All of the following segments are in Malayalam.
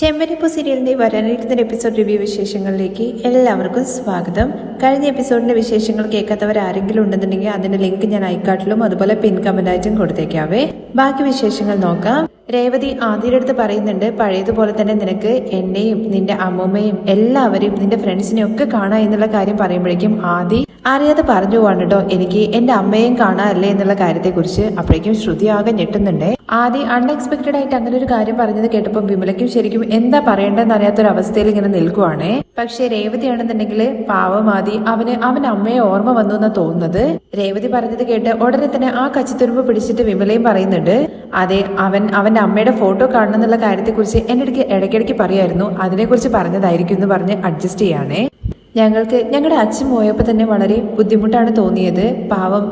ചെമ്പനിപ്പു സീരിയലിന്റെ വരാനിരിക്കുന്ന എപ്പിസോഡ് റിവ്യൂ വിശേഷങ്ങളിലേക്ക് എല്ലാവർക്കും സ്വാഗതം. കഴിഞ്ഞ എപ്പിസോഡിന്റെ വിശേഷങ്ങൾ കേൾക്കാത്തവർ ആരെങ്കിലും ഉണ്ടെന്നുണ്ടെങ്കിൽ അതിന്റെ ലിങ്ക് ഞാൻ ഐക്കാട്ടിലും അതുപോലെ പിൻ കമന്റായിട്ടും കൊടുത്തേക്കാവേ. ബാക്കി വിശേഷങ്ങൾ നോക്കാം. രേവതി ആദ്യയുടെ പറയുന്നുണ്ട് പഴയതുപോലെ തന്നെ നിനക്ക് എന്നെയും നിന്റെ അമ്മൂമ്മയും എല്ലാവരെയും നിന്റെ ഫ്രണ്ട്സിനെയും ഒക്കെ കാണാം എന്നുള്ള കാര്യം പറയുമ്പോഴേക്കും ആദി അറിയാതെ പറഞ്ഞു പോവാണ് കേട്ടോ എനിക്ക് എന്റെ അമ്മയും കാണാനല്ലേ എന്നുള്ള കാര്യത്തെക്കുറിച്ച് അപ്പോഴേക്കും ശ്രുതി ആകെ ഞെട്ടുന്നുണ്ട്. ആദ്യം അൺഎക്സ്പെക്ടഡ് ആയിട്ട് അങ്ങനെ ഒരു കാര്യം പറഞ്ഞത് കേട്ടപ്പോൾ വിമലയ്ക്കും ശരിക്കും എന്താ പറയേണ്ടതെന്ന് അറിയാത്തൊരു അവസ്ഥയിൽ ഇങ്ങനെ നിൽക്കുവാണേ. പക്ഷെ രേവതി ആണെന്നുണ്ടെങ്കിൽ പാവം ആദി അവന് അവൻ അമ്മയെ ഓർമ്മ വന്നു എന്നാ തോന്നുന്നത്. രേവതി പറഞ്ഞത് കേട്ട് ഉടനെ തന്നെ ആ കച്ചിത്തുരുമ്പ് പിടിച്ചിട്ട് വിമലയും പറയുന്നുണ്ട് അതെ അവൻ അവന്റെ അമ്മയുടെ ഫോട്ടോ കാണണം കാര്യത്തെ കുറിച്ച് എന്റെ അടുക്ക് ഇടയ്ക്കിടയ്ക്ക് പറയായിരുന്നു. അതിനെക്കുറിച്ച് പറഞ്ഞതായിരിക്കും എന്ന് പറഞ്ഞ് അഡ്ജസ്റ്റ് ചെയ്യാണേ. ഞങ്ങൾക്ക് ഞങ്ങളുടെ അച്ഛൻ പോയപ്പോൾ തന്നെ വളരെ ബുദ്ധിമുട്ടാണ് തോന്നിയത്. പാവം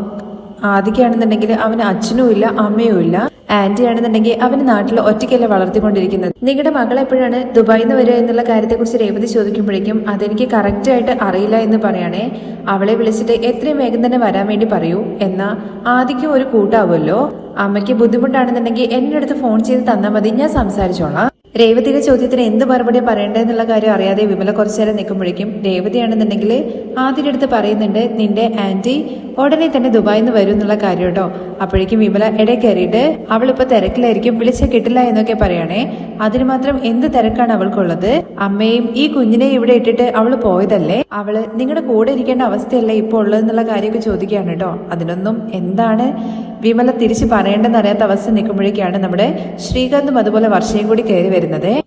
ആദിക്കാണെന്നുണ്ടെങ്കിൽ അവന് അച്ഛനും ഇല്ല അമ്മയും ഇല്ല. ആന്റി ആണെന്നുണ്ടെങ്കിൽ അവന് നാട്ടിൽ ഒറ്റയ്ക്കല്ല വളർത്തിക്കൊണ്ടിരിക്കുന്നത്. നിങ്ങളുടെ മകൾ എപ്പോഴാണ് ദുബായിൽ നിന്ന് വരിക എന്നുള്ള കാര്യത്തെക്കുറിച്ച് രേവതി ചോദിക്കുമ്പോഴേക്കും അതെനിക്ക് കറക്റ്റ് ആയിട്ട് അറിയില്ല എന്ന് പറയണേ. അവളെ വിളിച്ചിട്ട് എത്രയും വേഗം തന്നെ വരാൻ വേണ്ടി പറയൂ. എന്നാ ആദ്യം ഒരു കൂട്ടാവുമല്ലോ. അമ്മയ്ക്ക് ബുദ്ധിമുട്ടാണെന്നുണ്ടെങ്കിൽ എന്നെ അടുത്ത് ഫോൺ ചെയ്ത് തന്നാൽ മതി. ഞാൻ സംസാരിച്ചോളാം. രേവതിയുടെ ചോദ്യത്തിന് എന്ത് മറുപടി പറയേണ്ടതെന്നുള്ള കാര്യം അറിയാതെ വിമല കുറച്ചു നേരം നിൽക്കുമ്പോഴേക്കും രേവതിയാണെന്നുണ്ടെങ്കിൽ ആദ്യയുടെ അടുത്ത് പറയുന്നുണ്ട് നിന്റെ ആന്റി ഉടനെ തന്നെ ദുബായിൽ നിന്ന് വരും എന്നുള്ള കാര്യം കേട്ടോ അപ്പോഴേക്കും വിമല ഇടയിൽ കയറിയിട്ട് അവളിപ്പോ തിരക്കിലായിരിക്കും വിളിച്ച കിട്ടില്ല എന്നൊക്കെ പറയണേ. അതിന് മാത്രം എന്ത് തിരക്കാണ് അവൾക്കുള്ളത്? അമ്മയും ഈ കുഞ്ഞിനെ ഇവിടെ ഇട്ടിട്ട് അവൾ പോയതല്ലേ? അവൾ നിങ്ങളുടെ കൂടെ ഇരിക്കേണ്ട അവസ്ഥയല്ലേ ഇപ്പോൾ ഉള്ളതെന്നുള്ള കാര്യമൊക്കെ ചോദിക്കുകയാണ് കേട്ടോ അതിനൊന്നും എന്താണ് വിമല തിരിച്ചു പറയേണ്ടെന്ന് അറിയാത്ത അവസ്ഥ നിൽക്കുമ്പോഴേക്കാണ് നമ്മുടെ ശ്രീകാന്തും അതുപോലെ വർഷയും കൂടി കയറി വരുന്നത്.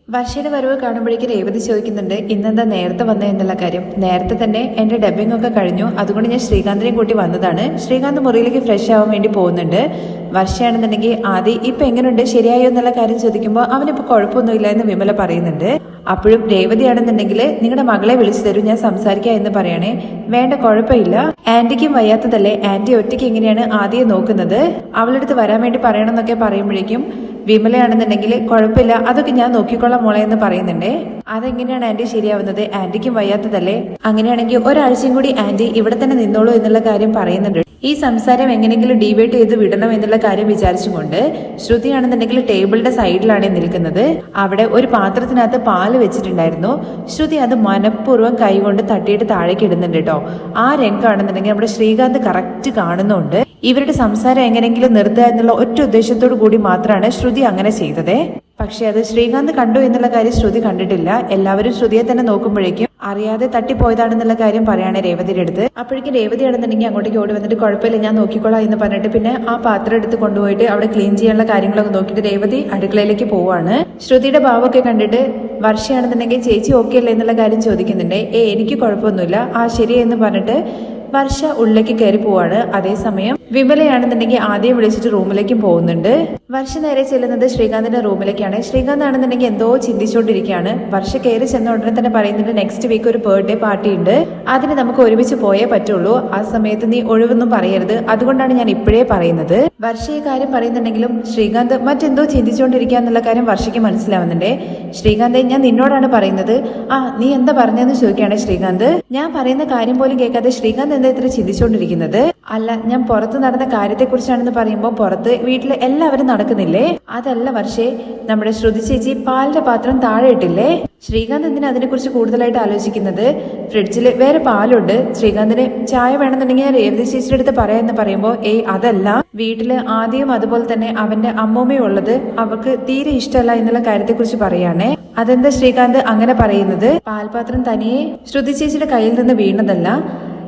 വർഷയുടെ വരവ് കാണുമ്പോഴേക്ക് രേവതി ചോദിക്കുന്നുണ്ട് ഇന്നെന്താ നേരത്തെ വന്നത് എന്നുള്ള കാര്യം. നേരത്തെ തന്നെ എന്റെ ഡബിംഗ് ഒക്കെ കഴിഞ്ഞു. അതുകൊണ്ട് ഞാൻ ശ്രീകാന്തിനെയും കൂട്ടി വന്നതാണ്. ശ്രീകാന്ത് മുറിയിലേക്ക് ഫ്രഷ് ആവാൻ വേണ്ടി പോകുന്നുണ്ട്. വർഷയാണെന്നുണ്ടെങ്കിൽ ആദ്യം ഇപ്പൊ എങ്ങനെയുണ്ട് ശരിയായോ? എന്നുള്ള കാര്യം ചോദിക്കുമ്പോൾ അവനിപ്പോ കുഴപ്പമൊന്നുമില്ല എന്ന് വിമല പറയുന്നുണ്ട്. അപ്പോഴും രേവതിയാണെന്നുണ്ടെങ്കിൽ നിങ്ങളുടെ മകളെ വിളിച്ചു തരും ഞാൻ സംസാരിക്കാം എന്ന് പറയണേ. വേണ്ട കുഴപ്പമില്ല. ആന്റിക്കും വയ്യാത്തതല്ലേ? ആന്റി ഒറ്റയ്ക്ക് എങ്ങനെയാണ് ആദ്യം നോക്കുന്നത്? അവളടുത്ത് വരാൻ വേണ്ടി പറയണമെന്നൊക്കെ പറയുമ്പോഴേക്കും വിമലയാണെന്നുണ്ടെങ്കിൽ കുഴപ്പമില്ല. അതൊക്കെ ഞാൻ നോക്കിക്കൊള്ളാം മോളെ എന്ന് പറയുന്നുണ്ടേ. അതെങ്ങനെയാണ് ആന്റി ശരിയാവുന്നത്? ആന്റിക്കും വയ്യാത്തതല്ലേ? അങ്ങനെയാണെങ്കിൽ ഒരാഴ്ചയും കൂടി ആന്റി ഇവിടെ തന്നെ നിന്നോളൂ എന്നുള്ള കാര്യം പറയുന്നുണ്ട്. ഈ സംസാരം എങ്ങനെയെങ്കിലും ഡിവൈഡ് ചെയ്ത് വിടണം എന്നുള്ള കാര്യം വിചാരിച്ചുകൊണ്ട് ശ്രുതിയാണെന്നുണ്ടെങ്കിൽ ടേബിളിന്റെ സൈഡിലാണ് നിൽക്കുന്നത്. അവിടെ ഒരു പാത്രത്തിനകത്ത് പാൽ വെച്ചിട്ടുണ്ടായിരുന്നു. ശ്രുതി അത് മനഃപൂർവം കൈകൊണ്ട് തട്ടിയിട്ട് താഴേക്ക് ഇടുന്നുണ്ട് കേട്ടോ. ആ രംഗമാണെന്നുണ്ടെങ്കിൽ നമ്മുടെ ശ്രീകാന്ത് കറക്റ്റ് കാണുന്നുണ്ട്. ഇവരുടെ സംസാരം എങ്ങനെങ്കിലും നിർത്തുക എന്നുള്ള ഒറ്റ ഉദ്ദേശത്തോടു കൂടി മാത്രമാണ് ശ്രുതി അങ്ങനെ ചെയ്തത്. പക്ഷെ അത് ശ്രീകാന്ത് കണ്ടു എന്നുള്ള കാര്യം ശ്രുതി കണ്ടിട്ടില്ല. എല്ലാവരും ശ്രുതിയെ തന്നെ നോക്കുമ്പോഴേക്കും അറിയാതെ തട്ടിപ്പോയതാണെന്നുള്ള കാര്യം പറയാണ് രേവതിയുടെ അടുത്ത്. അപ്പോഴേക്കും രേവതി ആണെന്നുണ്ടെങ്കിൽ അങ്ങോട്ടേക്ക് ഓടി വന്നിട്ട് കുഴപ്പമില്ല ഞാൻ നോക്കിക്കോളാം എന്ന് പറഞ്ഞിട്ട് പിന്നെ ആ പാത്രം എടുത്ത് കൊണ്ടുപോയിട്ട് അവിടെ ക്ലീൻ ചെയ്യാനുള്ള കാര്യങ്ങളൊക്കെ നോക്കിയിട്ട് രേവതി അടുക്കളയിലേക്ക് പോവാണ്. ശ്രുതിയുടെ ഭാവമൊക്കെ കണ്ടിട്ട് വർഷയാണെന്നുണ്ടെങ്കിൽ ചേച്ചി ഓക്കെ അല്ലേ എന്നുള്ള കാര്യം ചോദിക്കുന്നുണ്ട്. ഏ എനിക്ക് കുഴപ്പമൊന്നുമില്ല. ആ ശരി എന്ന് പറഞ്ഞിട്ട് വർഷ ഉള്ളിലേക്ക് കയറി പോവാണ്. അതേസമയം വിമലയാണെന്നുണ്ടെങ്കിൽ ആദ്യം വിളിച്ചിട്ട് റൂമിലേക്കും പോകുന്നുണ്ട്. വർഷ നേരെ ചെല്ലുന്നത് ശ്രീകാന്തിന്റെ റൂമിലേക്കാണ്. ശ്രീകാന്ത് ആണെന്നുണ്ടെങ്കിൽ എന്തോ ചിന്തിച്ചുകൊണ്ടിരിക്കുകയാണ്. വർഷ കയറി ചെന്ന ഉടനെ തന്നെ പറയുന്നുണ്ട് നെക്സ്റ്റ് വീക്ക് ഒരു ബർത്ത്ഡേ പാർട്ടി ഉണ്ട്. അതിന് നമുക്ക് ഒരുമിച്ച് പോയേ പറ്റുള്ളൂ. ആ സമയത്ത് നീ ഒഴിവൊന്നും പറയരുത്. അതുകൊണ്ടാണ് ഞാൻ ഇപ്പോഴേ പറയുന്നത്. വർഷ ഈ കാര്യം പറയുന്നുണ്ടെങ്കിലും ശ്രീകാന്ത് മറ്റെന്തോ ചിന്തിച്ചുകൊണ്ടിരിക്കുക എന്നുള്ള കാര്യം വർഷയ്ക്ക് മനസ്സിലാവുന്നുണ്ട്. ശ്രീകാന്ത് ഞാൻ നിന്നോടാണ് പറയുന്നത്. ആ നീ എന്താ പറഞ്ഞതെന്ന് ചോദിക്കുകയാണ് ശ്രീകാന്ത്. ഞാൻ പറയുന്ന കാര്യം പോലും കേൾക്കാതെ ശ്രീകാന്ത് എന്താ ഇത്ര ചിന്തിച്ചുകൊണ്ടിരിക്കുന്നത് അല്ല ഞാൻ പുറത്ത് നടന്ന കാര്യത്തെക്കുറിച്ചാണെന്ന് പറയുമ്പോൾ പുറത്ത് വീട്ടിൽ എല്ലാവരും നടക്കുന്നില്ലേ? അതല്ല വർഷേ നമ്മുടെ ശ്രുതി ചേച്ചി പാലിന്റെ പാത്രം താഴെ ഇട്ടില്ലേ? ശ്രീകാന്ത് എന്തിനാ അതിനെക്കുറിച്ച് കൂടുതലായിട്ട് ആലോചിക്കുന്നത്? ഫ്രിഡ്ജിൽ വേറെ പാലുണ്ട്. ശ്രീകാന്തിന് ചായ വേണമെന്നുണ്ടെങ്കിൽ ഞാൻ രേവതി ചേച്ചിയുടെ അടുത്ത് പറയാമെന്ന് പറയുമ്പോൾ ഏയ് അതല്ല. വീട്ടിൽ ആദ്യം അതുപോലെ തന്നെ അവന്റെ അമ്മൂമ്മയും ഉള്ളത്. അവർക്ക് തീരെ ഇഷ്ടമല്ല എന്നുള്ള കാര്യത്തെക്കുറിച്ച് പറയാണേ. അതെന്താ ശ്രീകാന്ത് അങ്ങനെ പറയുന്നത്? പാൽപാത്രം തനിയെ ശ്രുതി ചേച്ചിയുടെ കയ്യിൽ നിന്ന് വീണതല്ല.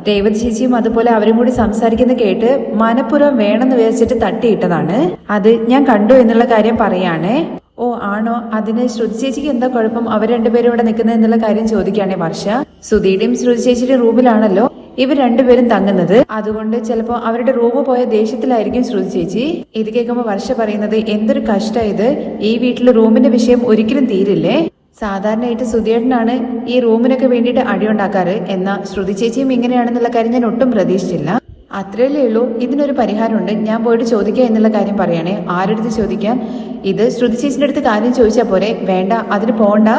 രേവതി ചേച്ചിയും അതുപോലെ അവരും കൂടി സംസാരിക്കുന്നത് കേട്ട് മനഃപൂർവം വേണമെന്ന് വിചാരിച്ചിട്ട് തട്ടിയിട്ടതാണ്. അത് ഞാൻ കണ്ടു എന്നുള്ള കാര്യം പറയാണേ. ഓ ആണോ? അതിന് ശ്രുതി ചേച്ചിക്ക് എന്താ കുഴപ്പം? അവർ രണ്ടുപേരും ഇവിടെ നിൽക്കുന്നത് എന്നുള്ള കാര്യം ചോദിക്കുകയാണെ വർഷ. സുധീടെയും ശ്രുതി ചേച്ചിയുടെ റൂമിലാണല്ലോ. ഇവർ രണ്ടുപേരും തങ്ങുന്നത്. അതുകൊണ്ട് ചിലപ്പോ അവരുടെ റൂം പോയ ദേഷ്യത്തിലായിരിക്കും ശ്രുതി ചേച്ചി. ഇത് കേൾക്കുമ്പോൾ വർഷ പറയുന്നത് എന്തൊരു കഷ്ടം ഇത്. ഈ വീട്ടിലെ റൂമിന്റെ വിഷയം ഒരിക്കലും തീരില്ലേ? സാധാരണയായിട്ട് സുധിയേട്ടനാണ് ഈ റൂമിനൊക്കെ വേണ്ടിയിട്ട് അടിയുണ്ടാക്കാറ് എന്നാൽ ശ്രുതി ചേച്ചിയും ഇങ്ങനെയാണെന്നുള്ള കാര്യം ഞാൻ ഒട്ടും പ്രതീക്ഷിച്ചില്ല. അത്രയല്ലേ ഉള്ളൂ. ഇതിനൊരു പരിഹാരമുണ്ട്. ഞാൻ പോയിട്ട് ചോദിക്കുക എന്നുള്ള കാര്യം പറയണേ. ആരുടെ അടുത്ത് ചോദിക്കാം? ഇത് ശ്രുതി ചേച്ചിന്റെ അടുത്ത് കാര്യം ചോദിച്ചാൽ പോരെ. വേണ്ട. അതിന് പോണ്ട.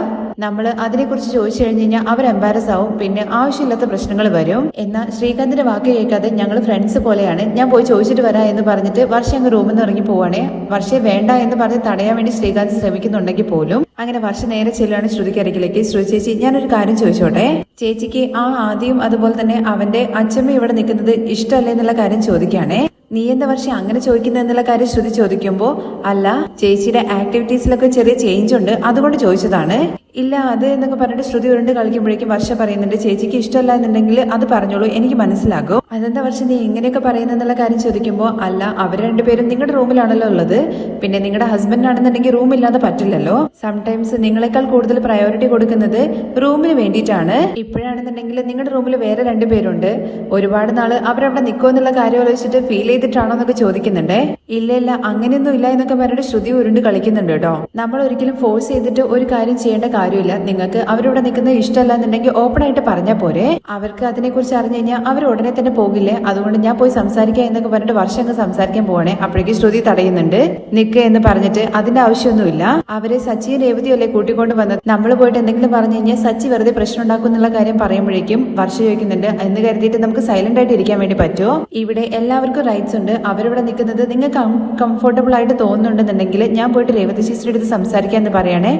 നമ്മൾ അതിനെക്കുറിച്ച് ചോദിച്ചു കഴിഞ്ഞു കഴിഞ്ഞാൽ അവർ എംബാരസ് ആവും. പിന്നെ ആവശ്യമില്ലാത്ത പ്രശ്നങ്ങൾ വരും. എന്നാൽ ശ്രീകാന്തിന്റെ വാക്ക് കേൾക്കാതെ ഞങ്ങൾ ഫ്രണ്ട്സ് പോലെയാണ്. ഞാൻ പോയി ചോദിച്ചിട്ട് വരാം എന്ന് പറഞ്ഞിട്ട് വർഷ അങ്ങ് റൂമിൽ നിന്ന് ഇറങ്ങി പോവാണേ. വർഷയെ വേണ്ട എന്ന് പറഞ്ഞ് തടയാൻ വേണ്ടി ശ്രീകാന്ത് ശ്രമിക്കുന്നുണ്ടെങ്കിൽ പോലും അങ്ങനെ വർഷ നേരെ ചെല്ലുകയാണ് ശ്രുതിക്ക് അരക്കിലേക്ക് ശ്രുതി ചേച്ചി ഞാനൊരു കാര്യം ചോദിച്ചോട്ടെ? ചേച്ചിക്ക് ആ ആദ്യം അതുപോലെ തന്നെ അവന്റെ അച്ഛമ്മ ഇവിടെ നിൽക്കുന്നത് ഇഷ്ടമല്ല എന്നുള്ള കാര്യം ചോദിക്കുകയാണേ. നീ എന്താ വർഷം അങ്ങനെ ചോദിക്കുന്ന എന്നുള്ള കാര്യം ശ്രുതി ചോദിക്കുമ്പോ അല്ല ചേച്ചിയുടെ ആക്ടിവിറ്റീസിലൊക്കെ ചെറിയ ചേഞ്ച് ഉണ്ട്. അതുകൊണ്ട് ചോദിച്ചതാണ്. ഇല്ല അത് എന്നൊക്കെ പറഞ്ഞിട്ട് ശ്രുതി ഉരുണ്ട് കളിക്കുമ്പോഴേക്കും വർഷ പറയുന്നുണ്ട് ചേച്ചിക്ക് ഇഷ്ടമല്ല എന്നുണ്ടെങ്കിൽ അത് പറഞ്ഞോളൂ എനിക്ക് മനസ്സിലാകും. അതെന്താ വർഷം നീ ഇങ്ങനെയൊക്കെ പറയുന്നെന്നുള്ള കാര്യം ചോദിക്കുമ്പോൾ അല്ല അവർ രണ്ടുപേരും നിങ്ങളുടെ റൂമിലാണല്ലോ ഉള്ളത്. പിന്നെ നിങ്ങളുടെ ഹസ്ബൻഡ് ആണെന്നുണ്ടെങ്കിൽ റൂമില്ലാതെ പറ്റില്ലല്ലോ. സംടൈംസ് നിങ്ങളെക്കാൾ കൂടുതൽ പ്രയോറിറ്റി കൊടുക്കുന്നത് റൂമിന് വേണ്ടിയിട്ടാണ്. ഇപ്പോഴാണെന്നുണ്ടെങ്കിൽ നിങ്ങളുടെ റൂമിൽ വേറെ രണ്ടുപേരുണ്ട്. ഒരുപാട് നാൾ അവരവിടെ നിൽക്കുമോ എന്നുള്ള കാര്യം ആലോചിച്ചിട്ട് ഫീൽ ചെയ്തിട്ടാണോ എന്നൊക്കെ ചോദിക്കുന്നുണ്ടേ. ഇല്ല ഇല്ല അങ്ങനെയൊന്നും ഇല്ല എന്നൊക്കെ പറഞ്ഞിട്ട് ശ്രുതി ഉരുണ്ട് കളിക്കുന്നുണ്ട് കേട്ടോ. നമ്മൾ ഒരിക്കലും ഫോഴ്സ് ചെയ്തിട്ട് ഒരു കാര്യം ചെയ്യേണ്ട കാര്യമില്ല. നിങ്ങൾക്ക് അവരിവിടെ നിൽക്കുന്നത് ഇഷ്ടമല്ല എന്നുണ്ടെങ്കിൽ ഓപ്പൺ ആയിട്ട് പറഞ്ഞാൽ പോരെ. അവർക്ക് അതിനെക്കുറിച്ച് അറിഞ്ഞു കഴിഞ്ഞാൽ അവർ ഉടനെ തന്നെ പോകില്ലേ? അതുകൊണ്ട് ഞാൻ പോയി സംസാരിക്കാം എന്നൊക്കെ പറഞ്ഞിട്ട് വർഷം അങ്ങ് സംസാരിക്കാൻ പോവാണേ. അപ്പോഴേക്കും ശ്രുതി തടയുന്നുണ്ട്. നിൽക്കുക എന്ന് പറഞ്ഞിട്ട് അതിന്റെ ആവശ്യമൊന്നുമില്ല. അവരെ സച്ചി രേവതിയല്ലേ കൂട്ടിക്കൊണ്ട് വന്നത്? നമ്മൾ പോയിട്ട് എന്തെങ്കിലും പറഞ്ഞു കഴിഞ്ഞാൽ സച്ചി വെറുതെ പ്രശ്നം ഉണ്ടാക്കും എന്നുള്ള കാര്യം പറയുമ്പോഴേക്കും വർഷ ചോദിക്കുന്നുണ്ട് എന്ന് കരുതിയിട്ട് നമുക്ക് സൈലന്റ് ആയിട്ട് ഇരിക്കാൻ വേണ്ടി പറ്റുമോ? ഇവിടെ എല്ലാവർക്കും റൈറ്റ്സ് ഉണ്ട്. അവരിവിടെ നിൽക്കുന്നത് നിങ്ങൾക്ക് കംഫർട്ടബിൾ ആയിട്ട് തോന്നുന്നുണ്ടെന്നുണ്ടെങ്കിൽ ഞാൻ പോയിട്ട് രേവതി ചേച്ചിയുടെ അടുത്ത് സംസാരിക്കാം എന്ന് പറയണേ.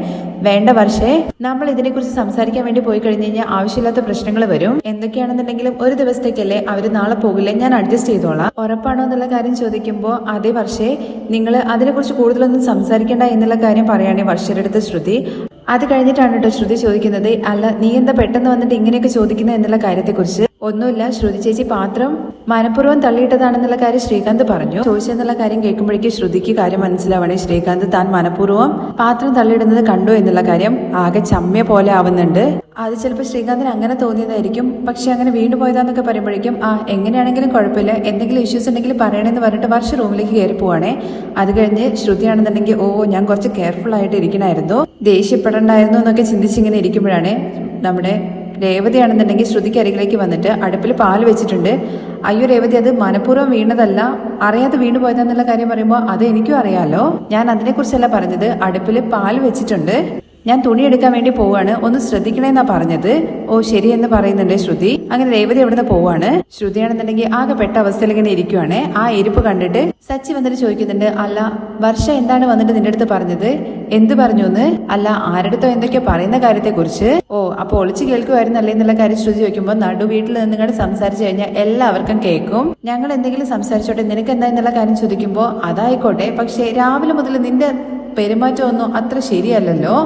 വേണ്ട വർഷേ. നമ്മൾ ഇതിനെക്കുറിച്ച് സംസാരിക്കാൻ വേണ്ടി പോയി കഴിഞ്ഞ് കഴിഞ്ഞാൽ ആവശ്യമില്ലാത്ത പ്രശ്നങ്ങൾ വരും. എന്തൊക്കെയാണെന്നുണ്ടെങ്കിലും ഒരു ദിവസത്തേക്കല്ലേ അവർ നാളെ പോകില്ലേ. ഞാൻ അഡ്ജസ്റ്റ് ചെയ്തോളാം. ഉറപ്പാണോ എന്നുള്ള കാര്യം ചോദിക്കുമ്പോൾ അതേ വർഷേ നിങ്ങൾ അതിനെക്കുറിച്ച് കൂടുതലൊന്നും സംസാരിക്കേണ്ട എന്നുള്ള കാര്യം പറയുകയാണെങ്കിൽ വർഷയുടെ അടുത്ത് ശ്രുതി. അത് കഴിഞ്ഞിട്ടാണ് കേട്ടോ ശ്രുതി ചോദിക്കുന്നത്. അല്ല നീ എന്താ പെട്ടെന്ന് വന്നിട്ട് ഇങ്ങനെയൊക്കെ ചോദിക്കുന്നത് എന്നുള്ള കാര്യത്തെക്കുറിച്ച്? ഒന്നുമില്ല ശ്രുതി ചേച്ചി പാത്രം മനഃപൂർവം തള്ളിയിട്ടതാണെന്നുള്ള കാര്യം ശ്രീകാന്ത് പറഞ്ഞു. ചോദിച്ചെന്നുള്ള കാര്യം കേൾക്കുമ്പോഴേക്കും ശ്രുതിക്ക് കാര്യം മനസ്സിലാവണേ. ശ്രീകാന്ത് താൻ മനഃപൂർവം പാത്രം തള്ളിയിടുന്നത് കണ്ടു എന്നുള്ള കാര്യം ആകെ ചമ്മ്യ പോലെ ആവുന്നുണ്ട്. അത് ചിലപ്പോൾ ശ്രീകാന്തിന് അങ്ങനെ തോന്നിയതായിരിക്കും. പക്ഷെ അങ്ങനെ വീണ്ടും പോയതാന്നൊക്കെ പറയുമ്പോഴേക്കും ആ എങ്ങനെയാണെങ്കിലും കുഴപ്പമില്ല. എന്തെങ്കിലും ഇഷ്യൂസ് ഉണ്ടെങ്കിൽ പറയണമെന്ന് പറഞ്ഞിട്ട് വർഷ റൂമിലേക്ക് കയറി പോവാണേ. അത് കഴിഞ്ഞ് ശ്രുതിയാണെന്നുണ്ടെങ്കിൽ ഓ ഞാൻ കുറച്ച് കെയർഫുൾ ആയിട്ട് ഇരിക്കണമായിരുന്നു ദേഷ്യപ്പെടണ്ടായിരുന്നു എന്നൊക്കെ ചിന്തിച്ചിങ്ങനെ ഇരിക്കുമ്പോഴാണ് നമ്മുടെ രേവതിയാണെന്നുണ്ടെങ്കിൽ ശ്രുതിക്ക് അരികിലേക്ക് വന്നിട്ട് അടുപ്പിൽ പാൽ വെച്ചിട്ടുണ്ട്. അയ്യോ രേവതി അത് മനഃപൂർവം വീണതല്ല. അറിയാതെ വീണ് പോയതെന്നുള്ള കാര്യം പറയുമ്പോൾ അത് എനിക്കും അറിയാലോ. ഞാൻ അതിനെക്കുറിച്ചല്ല പറഞ്ഞത്. അടുപ്പിൽ പാൽ വെച്ചിട്ടുണ്ട്. ഞാൻ തുണി എടുക്കാൻ വേണ്ടി പോവാണ്. ഒന്ന് ശ്രദ്ധിക്കണേന്നാ പറഞ്ഞത്. ഓ ശരി എന്ന് പറയുന്നുണ്ട് ശ്രുതി. അങ്ങനെ രേവതി എവിടുന്ന് പോവാണ്? ശ്രുതിയാണെന്നുണ്ടെങ്കിൽ ആകെ പെട്ട അവസ്ഥയിൽ ഇങ്ങനെ ഇരിക്കുവാണ്. ആ ഇരിപ്പ് കണ്ടിട്ട് സച്ചി വന്നിട്ട് ചോദിക്കുന്നുണ്ട് അല്ല വർഷ എന്താണ് വന്നിട്ട് നിന്റെ അടുത്ത് പറഞ്ഞത്? എന്ത് പറഞ്ഞു എന്ന്? അല്ല ആരടുത്തോ എന്തൊക്കെയോ പറയുന്ന കാര്യത്തെ കുറിച്ച് ഓ അപ്പൊ ഒളിച്ചു കേൾക്കുമായിരുന്നല്ലേ എന്നുള്ള കാര്യം ശ്രുതി ചോദിക്കുമ്പോൾ നടു വീട്ടിൽ നിന്നുകൊണ്ട് സംസാരിച്ചു കഴിഞ്ഞാൽ എല്ലാവർക്കും കേൾക്കും. ഞങ്ങൾ എന്തെങ്കിലും സംസാരിച്ചോട്ടെ നിനക്ക് എന്താ എന്നുള്ള കാര്യം ചോദിക്കുമ്പോൾ അതായിക്കോട്ടെ പക്ഷെ രാവിലെ മുതൽ നിന്റെ പെരുമാറ്റമൊന്നും അത്ര ശരിയല്ലല്ലോ.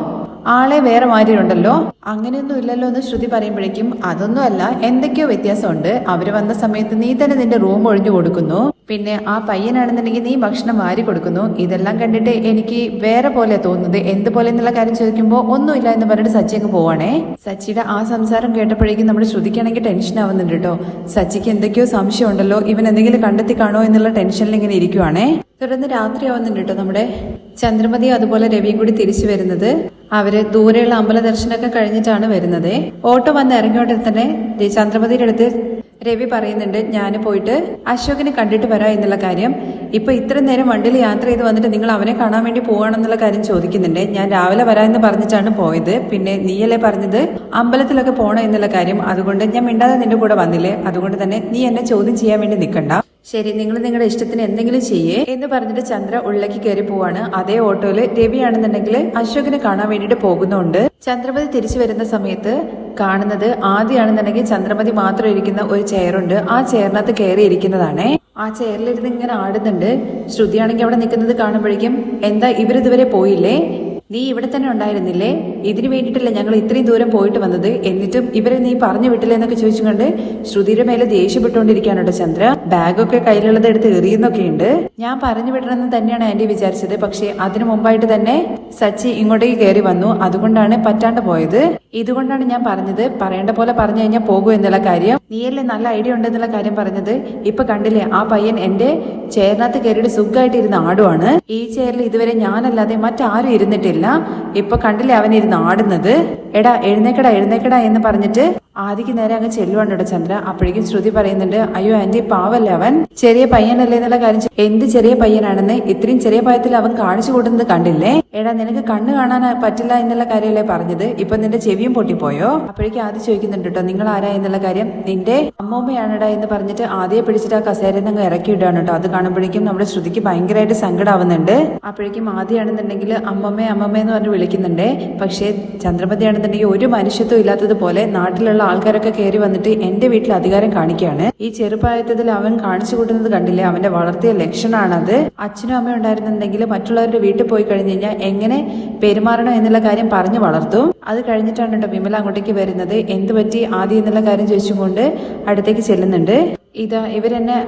ആളെ വേറെ മാറ്റിയിട്ടുണ്ടല്ലോ അങ്ങനെയൊന്നും ഇല്ലല്ലോ എന്ന് ശ്രുതി പറയുമ്പോഴേക്കും അതൊന്നുമല്ല എന്തൊക്കെയോ വ്യത്യാസമുണ്ട്. അവർ വന്ന സമയത്ത് നീ തന്നെ നിന്റെ റൂം ഒഴിഞ്ഞു കൊടുക്കുന്നു. പിന്നെ ആ പയ്യനാണെന്നുണ്ടെങ്കിൽ നീ ഭക്ഷണം വാരി കൊടുക്കുന്നു. ഇതെല്ലാം കണ്ടിട്ട് എനിക്ക് വേറെ പോലെ തോന്നുന്നത് എന്ത് പോലെ എന്നുള്ള കാര്യം ചോദിക്കുമ്പോൾ ഒന്നുമില്ല എന്ന് പറഞ്ഞിട്ട് സച്ചി അങ്ങ് പോവാണേ. സച്ചിയുടെ ആ സംസാരം കേട്ടപ്പോഴേക്കും നമ്മൾ ശ്രുതിക്കാണെങ്കിൽ ടെൻഷൻ ആവുന്നുണ്ട് കേട്ടോ. സച്ചിക്ക് എന്തൊക്കെയോ സംശയം ഉണ്ടല്ലോ ഇവൻ എന്തെങ്കിലും കണ്ടെത്തി കാണോ എന്നുള്ള ടെൻഷനിൽ ഇങ്ങനെ ഇരിക്കുവാണേ. തുടർന്ന് രാത്രി ആവുന്നുണ്ട് കേട്ടോ നമ്മുടെ ചന്ദ്രമതി അതുപോലെ രവിയും കൂടി തിരിച്ചു വരുന്നത്. അവർ ദൂരെയുള്ള അമ്പല ദർശനമൊക്കെ കഴിഞ്ഞിട്ടാണ് വരുന്നത്. ഓട്ടോ വന്ന് ഇറങ്ങിയോടെ തന്നെ ചന്ദ്രമതിയുടെ അടുത്ത് രവി പറയുന്നുണ്ട് ഞാൻ പോയിട്ട് അശോകിനെ കണ്ടിട്ട് വരാം എന്നുള്ള കാര്യം. ഇപ്പൊ ഇത്ര നേരം വണ്ടിയിൽ യാത്ര ചെയ്ത് വന്നിട്ട് നിങ്ങൾ അവനെ കാണാൻ വേണ്ടി പോകണമെന്നുള്ള കാര്യം ചോദിക്കുന്നുണ്ട്. ഞാൻ രാവിലെ വരാമെന്ന് പറഞ്ഞിട്ടാണ് പോയത്. പിന്നെ നീയല്ലേ പറഞ്ഞത്? അമ്പലത്തിലൊക്കെ പോകണം എന്നുള്ള കാര്യം. അതുകൊണ്ട് ഞാൻ മിണ്ടാതെ നിന്റെ കൂടെ വന്നില്ലേ? അതുകൊണ്ട് തന്നെ നീ എന്നെ ചോദ്യം ചെയ്യാൻ വേണ്ടി നിൽക്കണ്ട. ശരി നിങ്ങൾ നിങ്ങളുടെ ഇഷ്ടത്തിന് എന്തെങ്കിലും ചെയ്യേ എന്ന് പറഞ്ഞിട്ട് ചന്ദ്ര ഉള്ളിലേക്ക് കയറി പോവാണ്. അതേ ഓട്ടോയിൽ രവിയാണെന്നുണ്ടെങ്കിൽ അശോകിനെ കാണാൻ വേണ്ടിയിട്ട് പോകുന്നുണ്ട്. ചന്ദ്രമതി തിരിച്ചു വരുന്ന സമയത്ത് കാണുന്നത് ആദ്യമാണെന്നുണ്ടെങ്കിൽ ചന്ദ്രമതി മാത്രം ഇരിക്കുന്ന ഒരു ചെയറുണ്ട് ആ ചെയറിനകത്ത് കയറി ഇരിക്കുന്നതാണേ. ആ ചെയറിലിരുന്ന് ഇങ്ങനെ ആടുന്നുണ്ട്. ശ്രുതിയാണെങ്കിൽ അവിടെ നിൽക്കുന്നത് കാണുമ്പോഴേക്കും എന്താ ഇവരിതുവരെ പോയില്ലേ? നീ ഇവിടെ തന്നെ ഉണ്ടായിരുന്നില്ലേ? ഇതിനു വേണ്ടിയിട്ടല്ലേ ഞങ്ങൾ ഇത്രയും ദൂരം പോയിട്ട് വന്നത്? എന്നിട്ടും ഇവരെ നീ പറഞ്ഞു വിട്ടില്ല എന്നൊക്കെ ചോദിച്ചുകൊണ്ട് ശ്രുതിയുടെ മേലെ ദേഷ്യപ്പെട്ടുകൊണ്ടിരിക്കാനുണ്ട് ചന്ദ്ര. ബാഗൊക്കെ കയ്യിലുള്ളത് എടുത്ത് എറിയുന്നൊക്കെ ഉണ്ട് ഞാൻ പറഞ്ഞു വിടണമെന്ന് തന്നെയാണ് ആന്റി വിചാരിച്ചത്. പക്ഷേ അതിനു മുമ്പായിട്ട് തന്നെ സച്ചി ഇങ്ങോട്ടേക്ക് കയറി വന്നു. അതുകൊണ്ടാണ് പറ്റാണ്ട് പോയത്. ഇതുകൊണ്ടാണ് ഞാൻ പറഞ്ഞത്. പറയേണ്ട പോലെ പറഞ്ഞു കഴിഞ്ഞാൽ പോകൂ എന്നുള്ള കാര്യം. നീയല്ലേ നല്ല ഐഡിയ ഉണ്ടെന്നുള്ള കാര്യം പറഞ്ഞത്. ഇപ്പൊ കണ്ടില്ലേ ആ പയ്യൻ എന്റെ ചെയറിനകത്ത് കയറിയിട്ട് സുഖമായിട്ട് ഇരുന്ന് ആടുവാണ്. ഈ ചേരിൽ ഇതുവരെ ഞാനല്ലാതെ മറ്റാരും ഇരുന്നിട്ടില്ല. ഇപ്പൊ കണ്ടില്ലേ അവൻ ഇരുന്ന് ആടുന്നത്? എടാ എഴുന്നേക്കടാ എഴുന്നേക്കടാ എന്ന് പറഞ്ഞിട്ട് ആദിക്ക് നേരെ അങ്ങ് ചെല്ലുവാണ് ചന്ദ്ര. അപ്പോഴേക്കും ശ്രുതി പറയുന്നുണ്ട് അയ്യോ ആന്റി പാവല്ലേ അവൻ? ചെറിയ പയ്യനല്ലേ എന്നുള്ള കാര്യം എന്ത് ചെറിയ പയ്യനാണെന്ന് ഇത്രയും ചെറിയ പ്രായത്തിൽ അവൻ കാണിച്ചു കൊടുക്കുന്നത് കണ്ടില്ലേ? എടാ നിനക്ക് കണ്ണ് കാണാൻ പറ്റില്ല എന്നുള്ള കാര്യമല്ലേ പറഞ്ഞത്? ഇപ്പൊ നിന്റെ ചെവിയും പൊട്ടിപ്പോയോ? അപ്പോഴേക്കും ആദ്യം ചോദിക്കുന്നുണ്ട് കേട്ടോ നിങ്ങൾ ആരാ എന്നുള്ള കാര്യം? നിന്റെ അമ്മൂമ്മയാണടാ എന്ന് പറഞ്ഞിട്ട് ആദ്യം പിടിച്ചിട്ട് ആ കസേരയിൽ നിന്ന് ഇറക്കി ഇടുകയാണ് കേട്ടോ. അത് കാണുമ്പോഴേക്കും നമ്മുടെ ശ്രുതിക്ക് ഭയങ്കരമായിട്ട് സങ്കടമാവുന്നുണ്ട് അപ്പോഴേക്കും ആദ്യമാണെന്നുണ്ടെങ്കിൽ അമ്മമ്മേ അമ്മമ്മേ എന്ന് പറഞ്ഞ് വിളിക്കുന്നുണ്ട്. പക്ഷേ ചന്ദ്രമതിയാണെന്നുണ്ടെങ്കിൽ ഒരു മനുഷ്യത്വം ഇല്ലാത്തതുപോലെ നാട്ടിലുള്ള ആൾക്കാരൊക്കെ കയറി വന്നിട്ട് എന്റെ വീട്ടിൽ അധികാരം കാണിക്കുകയാണ്. ഈ ചെറുപ്രായത്തിൽ അവൻ കാണിച്ചു കൂട്ടുന്നത് കണ്ടില്ലേ? അവന്റെ വളർത്തിയ ലക്ഷണമാണത് അച്ഛനും അമ്മയും ഉണ്ടായിരുന്നുണ്ടെങ്കിൽ മറ്റുള്ളവരുടെ വീട്ടിൽ പോയി കഴിഞ്ഞു കഴിഞ്ഞാൽ എങ്ങനെ പെരുമാറണം എന്നുള്ള കാര്യം പറഞ്ഞു വളർത്തും. അത് കഴിഞ്ഞിട്ടാണ് കേട്ടോ വിമല അങ്ങോട്ടേക്ക് വരുന്നത്. എന്ത് പറ്റി ആദ്യം എന്നുള്ള കാര്യം ചോദിച്ചുകൊണ്ട് അടുത്തേക്ക് ചെല്ലുന്നുണ്ട്. ഇതാ ഇവരെന്നെ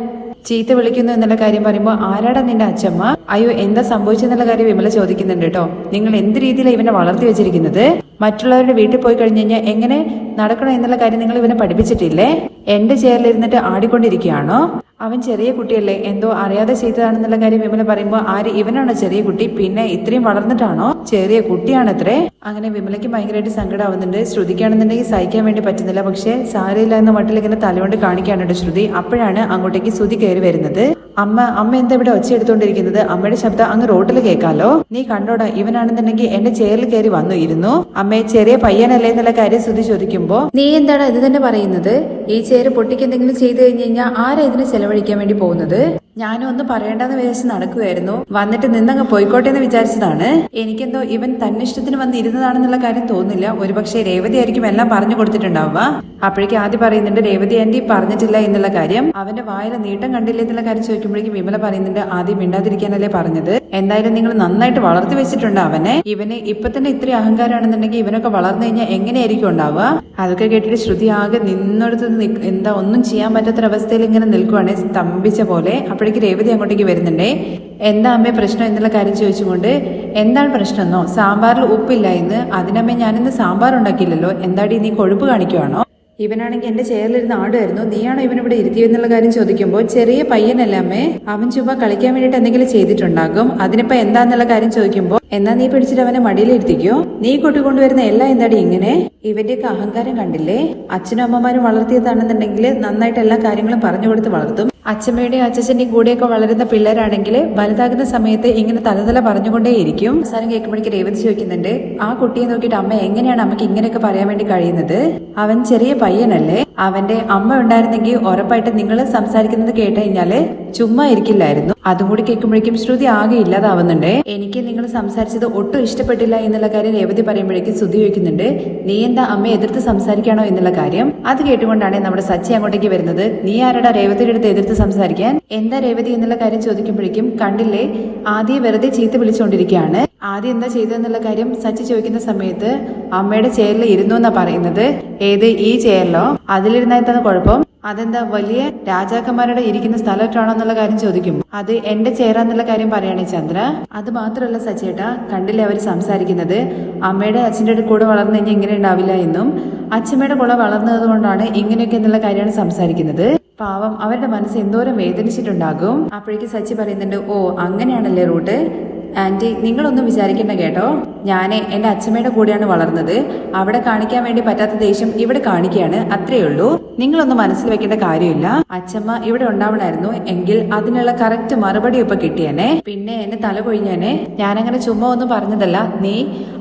ചീത്ത വിളിക്കുന്നു എന്നുള്ള കാര്യം പറയുമ്പോൾ ആരാടാ നിന്റെ അച്ഛമ്മ അയ്യോ എന്താ സംഭവിച്ചെന്നുള്ള കാര്യം വിമല ചോദിക്കുന്നുണ്ട് കേട്ടോ. നിങ്ങൾ എന്ത് രീതിയിലാണ് ഇവനെ വളർത്തി വെച്ചിരിക്കുന്നത്? മറ്റുള്ളവരുടെ വീട്ടിൽ പോയി കഴിഞ്ഞു കഴിഞ്ഞാൽ എങ്ങനെ നടക്കണം എന്നുള്ള കാര്യം നിങ്ങൾ ഇവനെ പഠിപ്പിച്ചിട്ടില്ലേ? എന്റെ ചെയറിലിരുന്നിട്ട് ആടിക്കൊണ്ടിരിക്കുകയാണോ? അവൻ ചെറിയ കുട്ടിയല്ലേ? എന്തോ അറിയാതെ ചെയ്തതാണെന്നുള്ള കാര്യം വിമല പറയുമ്പോൾ ആര് ഇവനാണ് ചെറിയ കുട്ടി? പിന്നെ ഇത്രയും വളർന്നിട്ടാണോ ചെറിയ കുട്ടിയാണത്രേ? അങ്ങനെ വിമലയ്ക്ക് ഭയങ്കരമായിട്ട് സങ്കടമാവുന്നുണ്ട് ശ്രുതിക്കാണെന്നുണ്ടെങ്കിൽ സഹിക്കാൻ വേണ്ടി പറ്റുന്നില്ല. പക്ഷേ സാരയില്ല എന്ന മട്ടിൽ ഇങ്ങനെ തലകൊണ്ട് കാണിക്കാനുണ്ട് ശ്രുതി. അപ്പോഴാണ് അങ്ങോട്ടേക്ക് ശ്രുതി കയറി വരുന്നത്. അമ്മ അമ്മ എന്താ ഇവിടെ ഒച്ച എടുത്തോണ്ടിരിക്കുന്നത് അമ്മയുടെ ശബ്ദം അങ്ങ് റോട്ടിൽ കേൾക്കാലോ. നീ കണ്ടോടാ ഇവനാണെന്നുണ്ടെങ്കിൽ എന്റെ ചെയറിൽ കയറി വന്നു ഇരുന്നു അമ്മയെ ചെറിയ പയ്യനല്ലേ എന്നുള്ള കാര്യം ശ്രുതി ചോദിക്കുമ്പോ നീ എന്താണ് ഇത് തന്നെ പറയുന്നത്? ഈ ചെയർ പൊട്ടിക്ക് എന്തെങ്കിലും ചെയ്തു കഴിഞ്ഞു കഴിഞ്ഞാൽ ആരാ ഇതിന് ചെലവഴിക്കാൻ വേണ്ടി പോകുന്നത്. ഞാനും ഒന്ന് പറയേണ്ടെന്ന് വിചാരിച്ച് നടക്കുമായിരുന്നു വന്നിട്ട് നിന്നങ്ങ് പോയിക്കോട്ടെ എന്ന് വിചാരിച്ചതാണ്. എനിക്കെന്തോ ഇവൻ തന്നിഷ്ടത്തിന് വന്ന് ഇരുന്നതാണെന്നുള്ള കാര്യം തോന്നുന്നില്ല. ഒരുപക്ഷെ രേവതി ആയിരിക്കും എല്ലാം പറഞ്ഞു കൊടുത്തിട്ടുണ്ടാവുക. അപ്പോഴേക്കും ആദ്യം പറയുന്നുണ്ട് രേവതി ആന്റി പറഞ്ഞിട്ടില്ല എന്നുള്ള കാര്യം. അവന്റെ വായിലെ നീട്ടം കണ്ടില്ല എന്നുള്ള കാര്യം ചോദിക്കുമ്പോഴേക്കും വിമല പറയുന്നുണ്ട് ആദ്യം മിണ്ടാതിരിക്കാനല്ലേ പറഞ്ഞത്? എന്തായാലും നിങ്ങൾ നന്നായിട്ട് വളർത്തി വെച്ചിട്ടുണ്ട് അവനെ. ഇവന് ഇപ്പൊ തന്നെ ഇത്രയും അഹങ്കാരമാണെന്നുണ്ടെങ്കിൽ ഇവനൊക്കെ വളർന്നു കഴിഞ്ഞാൽ എങ്ങനെയായിരിക്കും ഉണ്ടാവുക? അതൊക്കെ കേട്ടിട്ട് ശ്രുതി ആകെ നിന്നടുത്ത് എന്താ ഒന്നും ചെയ്യാൻ പറ്റാത്തൊരവസ്ഥയിൽ ഇങ്ങനെ നിൽക്കുവാണ് സ്തംഭിച്ച പോലെ. അപ്പോഴേക്ക് രേവതി അങ്ങോട്ടേക്ക് വരുന്നുണ്ടേ. എന്താ അമ്മേ പ്രശ്നം എന്നുള്ള കാര്യം ചോദിച്ചുകൊണ്ട് എന്താണ് പ്രശ്നമെന്നോ സാമ്പാറിൽ ഉപ്പില്ല ഇന്ന്. അതിനമ്മേ ഞാനിന്ന് സാമ്പാർ ഉണ്ടാക്കിയില്ലല്ലോ. എന്താടി നീ കൊഴുപ്പ് കാണിക്കുവാണോ? ഇവനാണെങ്കിൽ എന്റെ ചെയറിലിരുന്ന് ആടുമായിരുന്നു നീയാണോ ഇവൻ ഇവിടെ ഇരുത്തിയെന്നുള്ള കാര്യം ചോദിക്കുമ്പോൾ ചെറിയ പയ്യനല്ല അമ്മേ? അവൻ ചുമ്മാ കളിക്കാൻ വേണ്ടിയിട്ട് എന്തെങ്കിലും ചെയ്തിട്ടുണ്ടാകും. അതിനിപ്പോ എന്താന്നുള്ള കാര്യം ചോദിക്കുമ്പോൾ എന്നാ നീ പിടിച്ചിട്ട് അവനെ മടിയിലിരുത്തിക്കോ നീ കൊണ്ടുകൊണ്ടുവരുന്ന എല്ലാം എന്താടി ഇങ്ങനെ? ഇവന്റെയൊക്കെ അഹങ്കാരം കണ്ടില്ലേ? അച്ഛനും അമ്മമാരും വളർത്തിയതാണെന്നുണ്ടെങ്കിൽ നന്നായിട്ട് എല്ലാ കാര്യങ്ങളും പറഞ്ഞു കൊടുത്ത് വളർത്തും. അച്ഛമ്മയുടെയും അച്ഛച്ചന്റെയും കൂടെയൊക്കെ വളരുന്ന പിള്ളേരാണെങ്കിൽ വലുതാകുന്ന സമയത്ത് ഇങ്ങനെ തലതല പറഞ്ഞുകൊണ്ടേയിരിക്കും. അവസാനം കേൾക്കുമ്പോഴേക്ക് രേവതി ചോദിക്കുന്നുണ്ട് ആ കുട്ടിയെ നോക്കിയിട്ട് അമ്മ എങ്ങനെയാണ് അമ്മയ്ക്ക് ഇങ്ങനെയൊക്കെ പറയാൻ വേണ്ടി കഴിയുന്നത്? അവൻ ചെറിയ പയ്യനല്ലേ? അവന്റെ അമ്മ ഉണ്ടായിരുന്നെങ്കിൽ ഉറപ്പായിട്ട് നിങ്ങൾ സംസാരിക്കുന്നത് കേട്ട് കഴിഞ്ഞാൽ ചുമ്മാ ഇരിക്കില്ലായിരുന്നു. അതും കൂടി കേൾക്കുമ്പോഴേക്കും ശ്രുതി ആകെ ഇല്ലാതാവുന്നുണ്ട്. എനിക്ക് നിങ്ങൾ സംസാരിച്ചത് ഒട്ടും ഇഷ്ടപ്പെട്ടില്ല എന്നുള്ള കാര്യം രേവതി പറയുമ്പോഴേക്കും ശ്രുതി ചോദിക്കുന്നുണ്ട്. നീ എന്താ അമ്മയെ എതിർത്ത് സംസാരിക്കണോ എന്നുള്ള കാര്യം? അത് കേട്ടുകൊണ്ടാണ് നമ്മുടെ സച്ചി അങ്ങോട്ടേക്ക് വരുന്നത്. നീ ആരുടെ രേവതിയുടെ അടുത്ത് എതിർത്ത് സംസാരിക്കാൻ? എന്താ രേവതി? എന്നുള്ള കാര്യം ചോദിക്കുമ്പോഴേക്കും കണ്ടില്ലേ? ആദ്യം വെറുതെ ചീത്ത വിളിച്ചുകൊണ്ടിരിക്കുകയാണ് ആദ്യം എന്താ ചെയ്തതെന്നുള്ള കാര്യം? സച്ചി ചോദിക്കുന്ന സമയത്ത് അമ്മയുടെ ചെയറിൽ ഇരുന്നു എന്നാ പറയുന്നത്. ഏത് ഈ ചെയറിലോ? അതിലിരുന്നായിട്ടാണ് കുഴപ്പം. അതെന്താ വലിയ രാജാക്കന്മാരുടെ ഇരിക്കുന്ന സ്ഥലത്താണോ എന്നുള്ള കാര്യം ചോദിക്കും. അത് എന്റെ ചേരാന്നുള്ള കാര്യം പറയണേ ചന്ദ്ര. അത് മാത്രമല്ല സച്ചേട്ടാ കണ്ടില്ലേ അവർ സംസാരിക്കുന്നത്? അമ്മയുടെ അച്ഛന്റെ കൂടെ വളർന്നു കഴിഞ്ഞാൽ ഇങ്ങനെ ഉണ്ടാവില്ല എന്നും അച്ഛമ്മയുടെ കൂടെ വളർന്നത് കൊണ്ടാണ് ഇങ്ങനെയൊക്കെ എന്നുള്ള കാര്യമാണ് സംസാരിക്കുന്നത്. പാവം അവരുടെ മനസ്സ് എന്തോരം വേദനിച്ചിട്ടുണ്ടാകും. അപ്പോഴേക്ക് സച്ചി പറയുന്നുണ്ട് ഓ അങ്ങനെയാണല്ലേ റൂട്ട്? ആന്റി നിങ്ങളൊന്നും വിചാരിക്കണ്ട കേട്ടോ. ഞാൻ എന്റെ അച്ഛമ്മയുടെ കൂടെയാണ് വളർന്നത്. അവിടെ കാണിക്കാൻ വേണ്ടി പറ്റാത്ത ദേഷ്യം ഇവിടെ കാണിക്കുകയാണ് അത്രയേ ഉള്ളൂ. നിങ്ങളൊന്നും മനസ്സിൽ വെക്കേണ്ട കാര്യമില്ല. അച്ഛമ്മ ഇവിടെ ഉണ്ടാവണമായിരുന്നു എങ്കിൽ അതിനുള്ള കറക്റ്റ് മറുപടി ഇപ്പൊ കിട്ടിയനെ. പിന്നെ എന്നെ തല കൊഴിഞ്ഞേനെ. ഞാനങ്ങനെ ചുമ്മാ ഒന്നും പറഞ്ഞതല്ല. നീ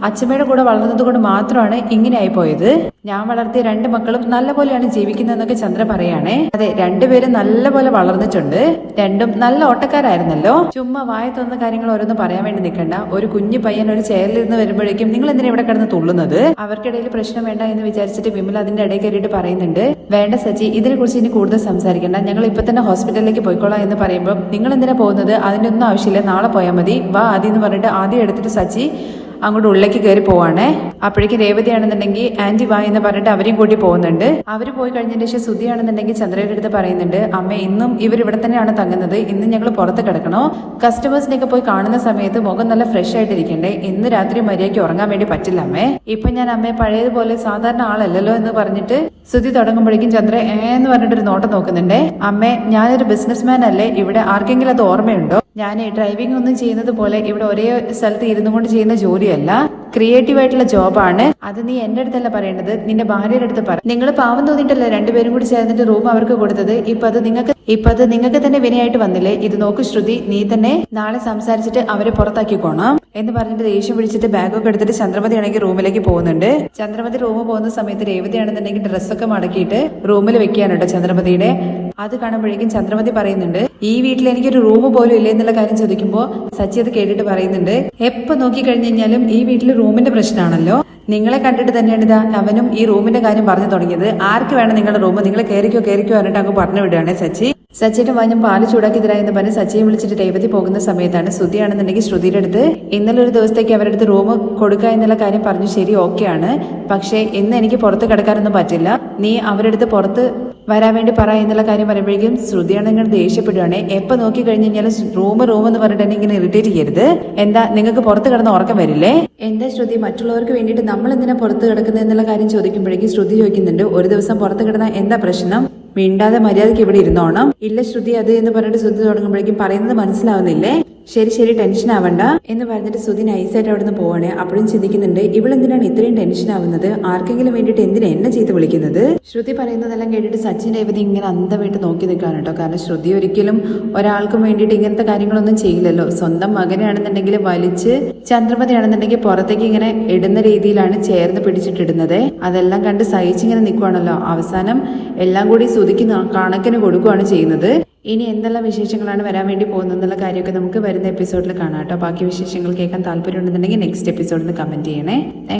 അച്ഛമ്മയുടെ കൂടെ വളർന്നത് കൊണ്ട് മാത്രമാണ് ഇങ്ങനെ പോയത് ഞാൻ വളർത്തിയ രണ്ട് മക്കളും നല്ല പോലെയാണ് ജീവിക്കുന്നതെന്നൊക്കെ ചന്ദ്ര പറയാണേ. അതെ രണ്ടുപേരും നല്ല പോലെ വളർന്നിട്ടുണ്ട്. രണ്ടും നല്ല ഓട്ടക്കാരായിരുന്നല്ലോ. ചുമ്മാ വായ കാര്യങ്ങൾ ഓരോന്ന് പറയാൻ വേണ്ടി നിൽക്കണ്ട. ഒരു കുഞ്ഞു പയ്യൻ ഒരു ചെയറിലിരുന്ന് വരുമ്പോഴേക്കും നിങ്ങൾ എന്തിനാ ഇവിടെ കിടന്ന് തുള്ളുന്നത്? അവർക്കിടയിൽ പ്രശ്നം വേണ്ട എന്ന് വിചാരിച്ചിട്ട് വിമൽ അതിന്റെ ഇടയിൽ കയറിയിട്ട് പറയുന്നുണ്ട്. വേണ്ട സച്ചി ഇതിനെക്കുറിച്ച് ഇനി കൂടുതൽ സംസാരിക്കേണ്ട. ഞങ്ങൾ ഇപ്പൊ തന്നെ ഹോസ്പിറ്റലിലേക്ക് പോയിക്കോളാം എന്ന് പറയുമ്പോൾ നിങ്ങൾ എന്തിനാ പോകുന്നത്? അതിന്റെ ഒന്നും ആവശ്യമില്ല. നാളെ പോയാൽ മതി. വാ ആദ്യം എന്ന് പറഞ്ഞിട്ട് ആദ്യം എടുത്തിട്ട് സച്ചി അങ്ങോട്ട് ഉള്ളിലേക്ക് കയറി പോവാണേ. അപ്പോഴേക്ക് രേവതിയാണെന്നുണ്ടെങ്കിൽ ആന്റി വാ എന്ന് പറഞ്ഞിട്ട് അവരെയും കൂട്ടി പോകുന്നുണ്ട്. അവർ പോയി കഴിഞ്ഞതിന് ശേഷം സുധിയാണെന്നുണ്ടെങ്കിൽ ചന്ദ്രയുടെ അടുത്ത് പറയുന്നുണ്ട് അമ്മ ഇന്നും ഇവർ ഇവിടെ തന്നെയാണ് തങ്ങുന്നത്. ഇന്ന് ഞങ്ങൾ പുറത്ത് കിടക്കണോ? കസ്റ്റമേഴ്സിനെയൊക്കെ പോയി കാണുന്ന സമയത്ത് മുഖം നല്ല ഫ്രഷ് ആയിട്ടിരിക്കണ്ടേ? ഇന്ന് രാത്രി മര്യാദയ്ക്ക് ഉറങ്ങാൻ വേണ്ടി പറ്റില്ല അമ്മേ. ഇപ്പൊ ഞാൻ അമ്മയെ പഴയതുപോലെ സാധാരണ ആളല്ലല്ലോ എന്ന് പറഞ്ഞിട്ട് സുധി തുടങ്ങുമ്പോഴേക്കും ചന്ദ്ര ഏ എന്ന് പറഞ്ഞിട്ടൊരു നോട്ടം നോക്കുന്നുണ്ടേ. അമ്മേ ഞാനൊരു ബിസിനസ്മാൻ അല്ലേ? ഇവിടെ ആർക്കെങ്കിലും അത് ഓർമ്മയുണ്ടോ? ഞാൻ ഡ്രൈവിംഗ് ഒന്നും ചെയ്യുന്നത് പോലെ ഇവിടെ ഒരേ സ്ഥലത്ത് ഇരുന്നു കൊണ്ട് ചെയ്യുന്ന ജോലിയല്ല. ക്രിയേറ്റീവ് ആയിട്ടുള്ള ജോബാണ് അത് നീ എന്റെ അടുത്തല്ല പറയേണ്ടത്. നിന്റെ ഭാര്യയുടെ അടുത്ത് പറ. നിങ്ങൾ പാവം തോന്നിയിട്ടല്ലേ രണ്ടുപേരും കൂടി ചേർന്നിട്ട് റൂം അവർക്ക് കൊടുത്തത്? ഇപ്പൊ അത് നിങ്ങൾക്ക് ഇപ്പൊ അത് നിങ്ങൾക്ക് തന്നെ വിനയായിട്ട് വന്നില്ലേ? ഇത് നോക്ക് ശ്രുതി നീ തന്നെ നാളെ സംസാരിച്ചിട്ട് അവരെ പുറത്താക്കിക്കോണം എന്ന് പറഞ്ഞിട്ട് ദേഷ്യം പിടിച്ചിട്ട് ബാഗൊക്കെ എടുത്തിട്ട് ചന്ദ്രമതി ആണെങ്കിൽ റൂമിലേക്ക് പോകുന്നുണ്ട്. ചന്ദ്രമതി റൂമിൽ പോകുന്ന സമയത്ത് രേവതി രേവതിയാണെന്നുണ്ടെങ്കിൽ ഡ്രസ്സൊക്കെ മടക്കിയിട്ട് റൂമിൽ വെക്കുകയാണ് ചന്ദ്രമതിയുടെ. അത് കാണുമ്പോഴേക്കും ചന്ദ്രമതി പറയുന്നുണ്ട് ഈ വീട്ടിൽ എനിക്കൊരു റൂം പോലും ഇല്ല എന്നുള്ള കാര്യം ചോദിക്കുമ്പോൾ സച്ചി അത് കേട്ടിട്ട് പറയുന്നുണ്ട് എപ്പോ നോക്കി കഴിഞ്ഞു കഴിഞ്ഞാലും ഈ വീട്ടിൽ റൂമിന്റെ പ്രശ്നമാണല്ലോ നിങ്ങളെ കണ്ടിട്ട് തന്നെയാണ് ഇതാ അവനും ഈ റൂമിന്റെ കാര്യം പറഞ്ഞു തുടങ്ങിയത്. ആർക്ക് വേണം നിങ്ങളുടെ റൂം? നിങ്ങൾ കയറിക്കോ കയറിക്കോ എന്നിട്ട് അങ്ങ് പറഞ്ഞു വിടുകയാണ് സച്ചി. സച്ചിയുടെ വാഞ്ഞം പാൽ ചൂടാക്കി എന്ന് പറഞ്ഞ് സച്ചിയെ വിളിച്ചിട്ട് രേവതി പോകുന്ന സമയത്താണ് ശ്രുതിയാണെന്നുണ്ടെങ്കിൽ ശ്രുതിയുടെ അടുത്ത് ഇന്നലെ ഒരു ദിവസത്തേക്ക് അവരുടെ അടുത്ത് റൂം കൊടുക്കുക എന്നുള്ള കാര്യം പറഞ്ഞു ശരി ഓക്കെയാണ്. പക്ഷേ ഇന്ന് എനിക്ക് പുറത്ത് കിടക്കാനൊന്നും പറ്റില്ല. നീ അവരുടെ അടുത്ത് പുറത്ത് വരാൻ വേണ്ടി പറ എന്നുള്ള കാര്യം പറയുമ്പോഴേക്കും ശ്രുതിയാണ് ഇങ്ങനെ ദേഷ്യപ്പെടുകയാണ് എപ്പോൾ നോക്കി കഴിഞ്ഞ് കഴിഞ്ഞാൽ റൂം റൂം എന്ന് പറഞ്ഞിട്ട് ഇങ്ങനെ ഇറിറ്റേറ്റ് ചെയ്യരുത്. എന്താ നിങ്ങൾക്ക് പുറത്ത് കിടന്ന് ഉറക്കം വരില്ലേ? എന്താ ശ്രുതി മറ്റുള്ളവർക്ക് വേണ്ടിയിട്ട് നമ്മൾ എന്തിനാ പുറത്ത് കിടക്കുന്നത് എന്നുള്ള കാര്യം ചോദിക്കുമ്പോഴേക്കും ശ്രുതി ചോദിക്കുന്നുണ്ട് ഒരു ദിവസം പുറത്ത് കിടന്ന എന്താ പ്രശ്നം? മിണ്ടാതെ മര്യാദയ്ക്ക് ഇവിടെ ഇരുന്നോണം? ഇല്ല ശ്രുതി അത് എന്ന് പറഞ്ഞിട്ട് ശ്രുതി തുടങ്ങുമ്പോഴേക്കും പറയുന്നത് മനസ്സിലാവുന്നില്ലേ? ശരി ശരി ടെൻഷൻ ആവണ്ട എന്ന് പറഞ്ഞിട്ട് സുധി നൈസായിട്ട് അവിടെ നിന്ന് പോവാണ്. അപ്പോഴും ചിന്തിക്കുന്നുണ്ട് ഇവളെന്തിനാണ് ഇത്രയും ടെൻഷൻ ആവുന്നത്? ആർക്കെങ്കിലും വേണ്ടിയിട്ട് എന്തിനാ എന്നെ ചെയ്ത് വിളിക്കുന്നത്? ശ്രുതി പറയുന്നതെല്ലാം കേട്ടിട്ട് സച്ചിൻ രേവതി ഇങ്ങനെ അന്തമായിട്ട് നോക്കി നിൽക്കുകയാണ് കേട്ടോ. കാരണം ശ്രുതി ഒരിക്കലും ഒരാൾക്കും വേണ്ടിയിട്ട് ഇങ്ങനത്തെ കാര്യങ്ങളൊന്നും ചെയ്യില്ലല്ലോ. സ്വന്തം മകനാണെന്നുണ്ടെങ്കിൽ വലിച്ച് ചന്ദ്രമതി ആണെന്നുണ്ടെങ്കിൽ പുറത്തേക്ക് ഇങ്ങനെ ഇടുന്ന രീതിയിലാണ് ചേർന്ന് പിടിച്ചിട്ടിടുന്നത്. അതെല്ലാം കണ്ട് സഹിച്ചിങ്ങനെ നിൽക്കുവാണല്ലോ. അവസാനം എല്ലാം കൂടി സുതിക്ക് ന- കണക്കിന് കൊടുക്കുകയാണ് ചെയ്യുന്നത്. ഇനി എന്തെല്ലാം വിശേഷങ്ങളാണ് വരാൻ വേണ്ടി പോകുന്നത് എന്നുള്ള കാര്യമൊക്കെ നമുക്ക് വരുന്ന എപ്പിസോഡിൽ കാണാം കേട്ടോ. ബാക്കി വിശേഷങ്ങൾ കേൾക്കാൻ താല്പര്യം ഉണ്ടെന്നുണ്ടെങ്കിൽ നെക്സ്റ്റ് എപ്പിസോഡിൽ കമന്റ് ചെയ്യണേ.